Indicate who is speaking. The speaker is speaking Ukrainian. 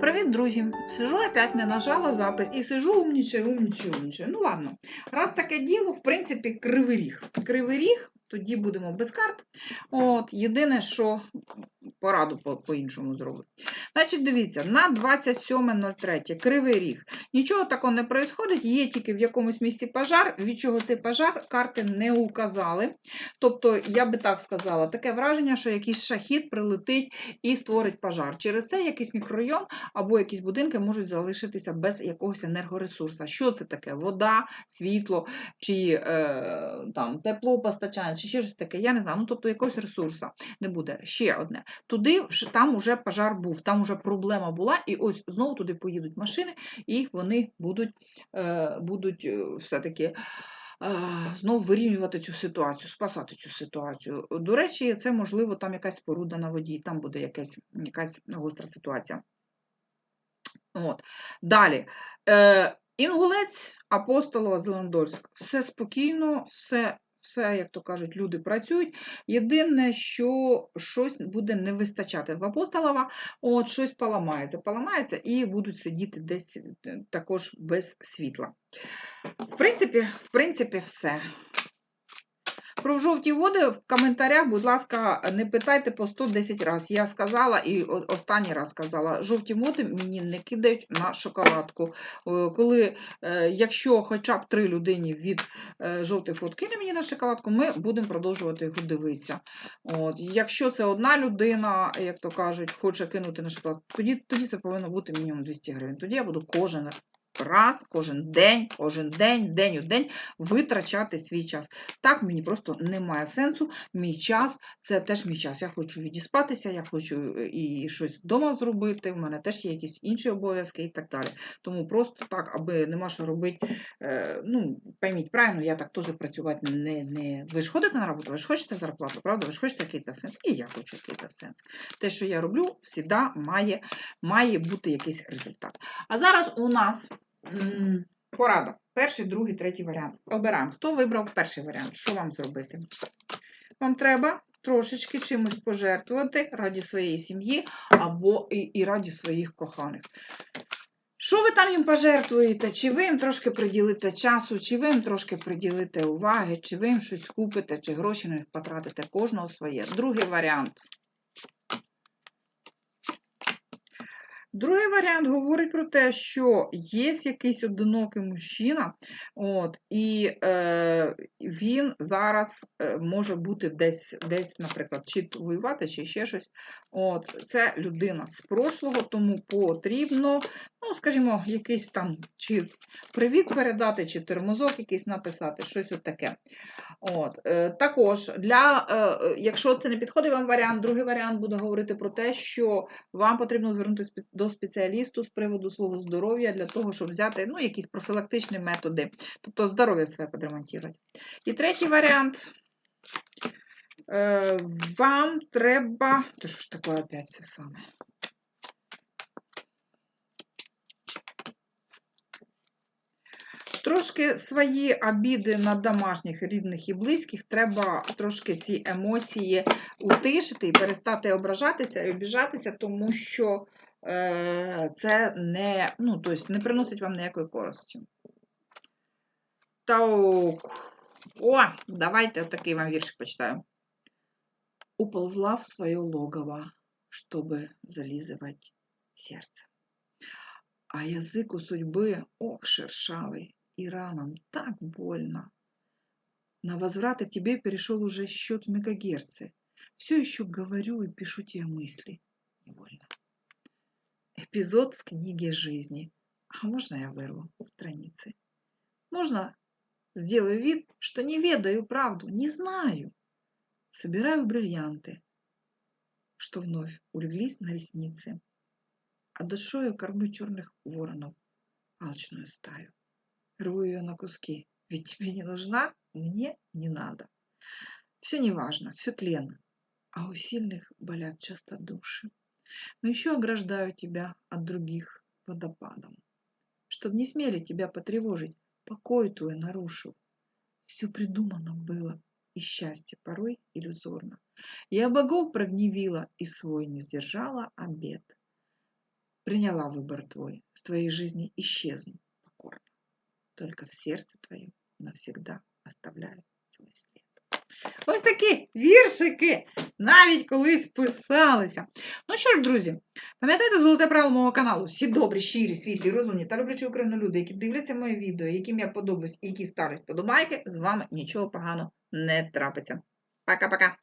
Speaker 1: Привіт, друзі! Сижу опять не нажала запис і сижу умнічаю, умнічаю, умнічаю. Ну ладно, раз таке діло, в принципі, кривий ріг. Кривий ріг, тоді будемо без карт. От, Єдине, що пораду по- по-іншому зробити. Значить, дивіться, на 27.03 кривий ріг. Нічого такого не происходить, є тільки в якомусь місці пожар, від чого цей пожар карти не указали. Тобто, я би так сказала, таке враження, що якийсь шахід прилетить і створить пожар. Через це якийсь мікрорайон або якісь будинки можуть залишитися без якогось енергоресурсу. Що це таке? Вода, світло, чи е, там, теплопостачання, чи ще щось таке. Я не знаю. Ну, тобто якогось ресурсу не буде. Ще одне. Туди там вже пожар був, там вже проблема була, і ось знову туди поїдуть машини, і вони будуть, е, будуть е, все-таки. е, Знов вирівнювати цю ситуацію, спасати цю ситуацію. До речі, це можливо там якась споруда на воді, там буде якась, якась гостра ситуація. От. Далі. Е, Інгулець, Апостолова, Зеландольськ. Все спокійно, все, все, як то кажуть, люди працюють. Єдине, що щось буде не вистачати в Апостолова, от щось поламається, поламається і будуть сидіти десь е, також без світла. В принципі, в принципі, все. Про жовті води в коментарях, будь ласка, не питайте по 110 разів. Я сказала і останній раз сказала, жовті води мені не кидають на шоколадку. Е, Коли, е, якщо хоча б три людині від е, жовтих вод кине мені на шоколадку, ми будемо продовжувати його дивитися. От. Якщо це одна людина, як то кажуть, хоче кинути на шоколадку, тоді, тоді це повинно бути мінімум 200 гривень. Тоді я буду кожен раз, кожен день, кожен день, день у день витрачати свій час. Так мені просто немає сенсу. Мій час це теж мій час. Я хочу відіспатися, я хочу е, і щось вдома зробити. У мене теж є якісь інші обов'язки і так далі. Тому просто так, аби нема що робити. е, Ну, пойміть правильно, я так теж працювати не, не. Ви ж ходите на роботу, ви ж хочете зарплату, правда? Ви ж хочете якийсь сенс. І я хочу якийсь сенс. Те, що я роблю, завжди має, має бути якийсь результат. А зараз у нас. Порада. Перший, другий, третій варіант. Обираємо. Хто вибрав перший варіант? Що вам зробити? Вам треба трошечки чимось пожертвувати раді своєї сім'ї або і, і раді своїх коханих. Що ви там їм пожертвуєте? Чи ви їм трошки приділите часу, чи ви їм трошки приділите уваги, чи ви їм щось купите, чи гроші на них потратите кожного своє. Другий варіант. Другий варіант говорить про те, що є якийсь одинокий мужчина, от, і е, він зараз е, може бути десь, десь, наприклад, чи воювати, чи ще щось. От, це людина з прошлого, тому потрібно, ну, скажімо, якийсь там чи привіт передати, чи термозок якийсь написати, щось от таке. От, е, також, для, е, якщо це не підходить вам варіант, другий варіант буде говорити про те, що вам потрібно звернутися спе- до спеціалісту з приводу свого здоров'я для того, щоб взяти ну, якісь профілактичні методи, тобто здоров'я своє подремонтувати. І третій варіант. Е, Вам треба. Та що ж таке опять це саме? Трошки свої обіди на домашніх, рідних і близьких треба трошки ці емоції утишити і перестати ображатися і обіжатися, тому що це не, ну, тобто не приносить вам ніякої користі. Так. О, давайте такий вам віршик почитаю. Уползла в свое логово, чтобы зализывать сердце. А язык у судьбы, ох, шершавый, и ранам так больно. На возврат к тебе перешел уже счет в мегагерцы. Все еще говорю и пишу тебе мысли. Невольно. Эпизод в книге жизни. А можно я вырву страницы? Можно сделаю вид, что не ведаю правду, не знаю. Собираю бриллианты, что вновь улеглись на ресницы. А душою кормлю черных воронов, алчную стаю. Рву ее на куски, ведь тебе не нужна, мне не надо. Все неважно, все тленно, а у сильных болят часто души Но еще ограждаю тебя от других водопадом. Чтоб не смели тебя потревожить, покой твой нарушу. Все придумано было, и счастье порой иллюзорно. Я богов прогневила и свой не сдержала обет. приняла выбор твой, с твоей жизни исчезну покорно. Только в сердце твоем навсегда оставляю свой слід. Ось такі віршики Навіть колись писалися. Ну що ж, друзі, пам'ятайте золоте правило мого каналу. Всі добрі, щирі, світлі, розумні та люблячі Україну люди, які дивляться моє відео, яким я подобаюсь і які ставлять подобайки, з вами нічого поганого не трапиться. Пока-пока.